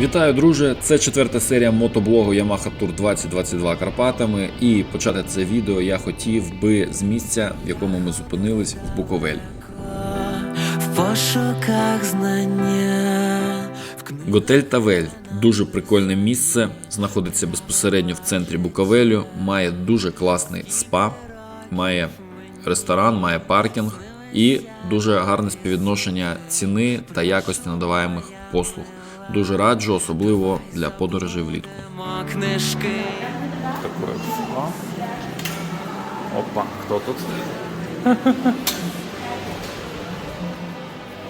Вітаю, друже! Це четверта серія мотоблогу Yamaha Tour 2022 Карпатами. І почати це відео я хотів би з місця, в якому ми зупинились в Буковель. в пошуках знання. Готель Тавель дуже прикольне місце, знаходиться безпосередньо в центрі Буковелю, має дуже класний спа, має ресторан, має паркінг і дуже гарне співвідношення ціни та якості надаваємих послуг. Дуже раджу, особливо для подорожей влітку. книжки. Такое. Опа, кто тут?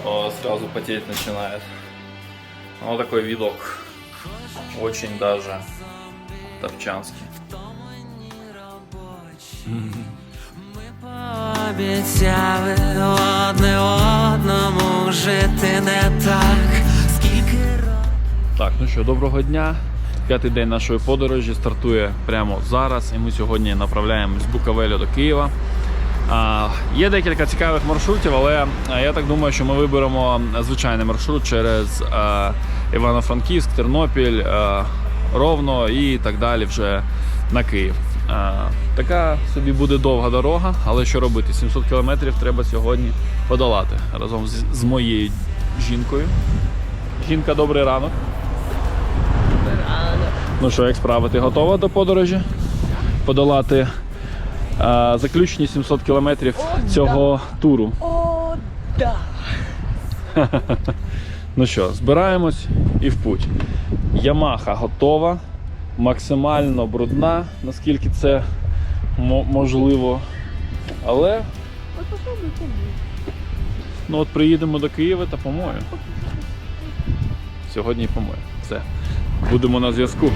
О, сразу потеть начинает. Вот такой видок. Очень даже топчанский. Пообіцяли одне одному жити не так. Скільки років Так, ну що, доброго дня. П'ятий день нашої подорожі стартує прямо зараз, і ми сьогодні направляємось з Буковеля до Києва. Є декілька цікавих маршрутів, але я так думаю, що ми виберемо звичайний маршрут через Івано-Франківськ, Тернопіль, Ровно і так далі вже на Київ. Така собі буде довга дорога, але що робити? 700 кілометрів треба сьогодні подолати разом з, з моєю жінкою. Жінка, добрий ранок. Ну що, як справа, ти готова до подорожі? Подолати а, заключні 700 кілометрів цього туру. О, да. Ну що, збираємось і в путь. Ямаха готова, максимально брудна, наскільки це можливо. Але ну от приїдемо до Києва та помою. Сьогодні помою. Все. Будемо на зв'язку.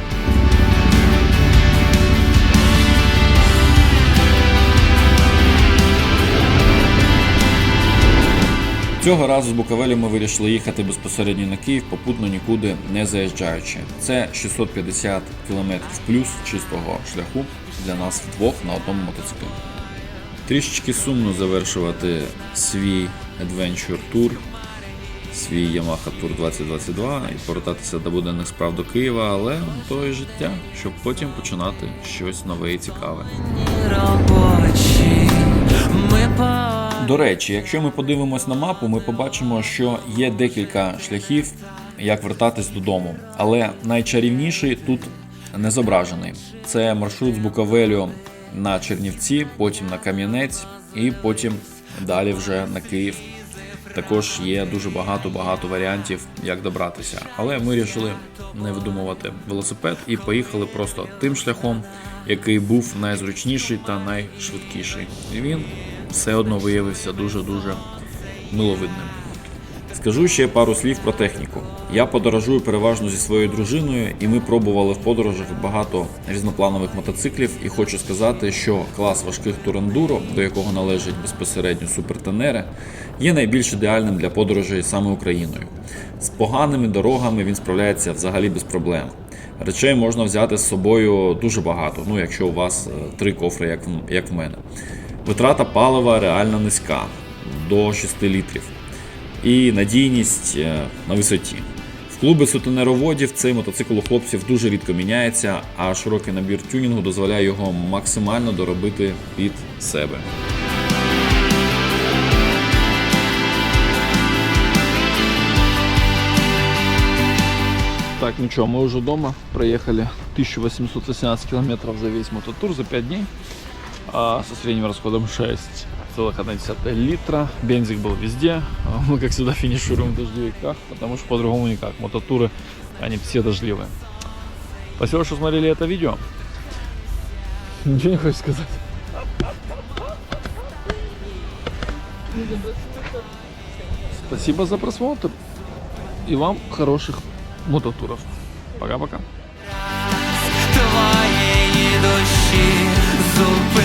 Цього разу з Буковелю ми вирішили їхати безпосередньо на Київ, попутно нікуди не заїжджаючи. Це 650 км плюс чистого шляху для нас вдвох на одному мотоциклі. Трішечки сумно завершувати свій Adventure Tour, свій Yamaha Tour 2022 і повертатися до буденних справ до Києва, але то і життя, щоб потім починати щось нове і цікаве. Ми До речі, якщо ми подивимось на мапу, ми побачимо, що є декілька шляхів, як вертатись додому. Але найчарівніший тут не зображений. Це маршрут з Буковелю на Чернівці, потім на Кам'янець і потім далі вже на Київ. Також є дуже багато-багато варіантів, як добратися. Але ми вирішили не видумувати велосипед і поїхали просто тим шляхом, який був найзручніший та найшвидкіший. І він все одно виявився дуже-дуже миловидним. Скажу ще пару слів про техніку. Я подорожую переважно зі своєю дружиною, і ми пробували в подорожах багато різнопланових мотоциклів. І хочу сказати, що клас важких турендуро, до якого належать безпосередньо супертенери, є найбільш ідеальним для подорожей саме Україною. З поганими дорогами він справляється взагалі без проблем. Речей можна взяти з собою дуже багато, ну якщо у вас е, три кофри, як в, як в мене. Витрата палива реально низька до 6 літрів і надійність е, на висоті. В клуби сутенероводів цей мотоцикл у хлопців дуже рідко міняється, а широкий набір тюнінгу дозволяє його максимально доробити під себе. Так, ну что, мы уже дома. Проехали 1818 километров за весь мототур за 5 дней. А, со средним расходом 6,1 литра. Бензик был везде. А Мы, как всегда, финишируем в дождевиках, потому что по-другому никак. Мототуры, они все дождливые. Спасибо, что смотрели это видео. Ничего не хочешь сказать? Спасибо за просмотр. И вам хороших мототуров. Пока-пока. твоєї душі зупини час.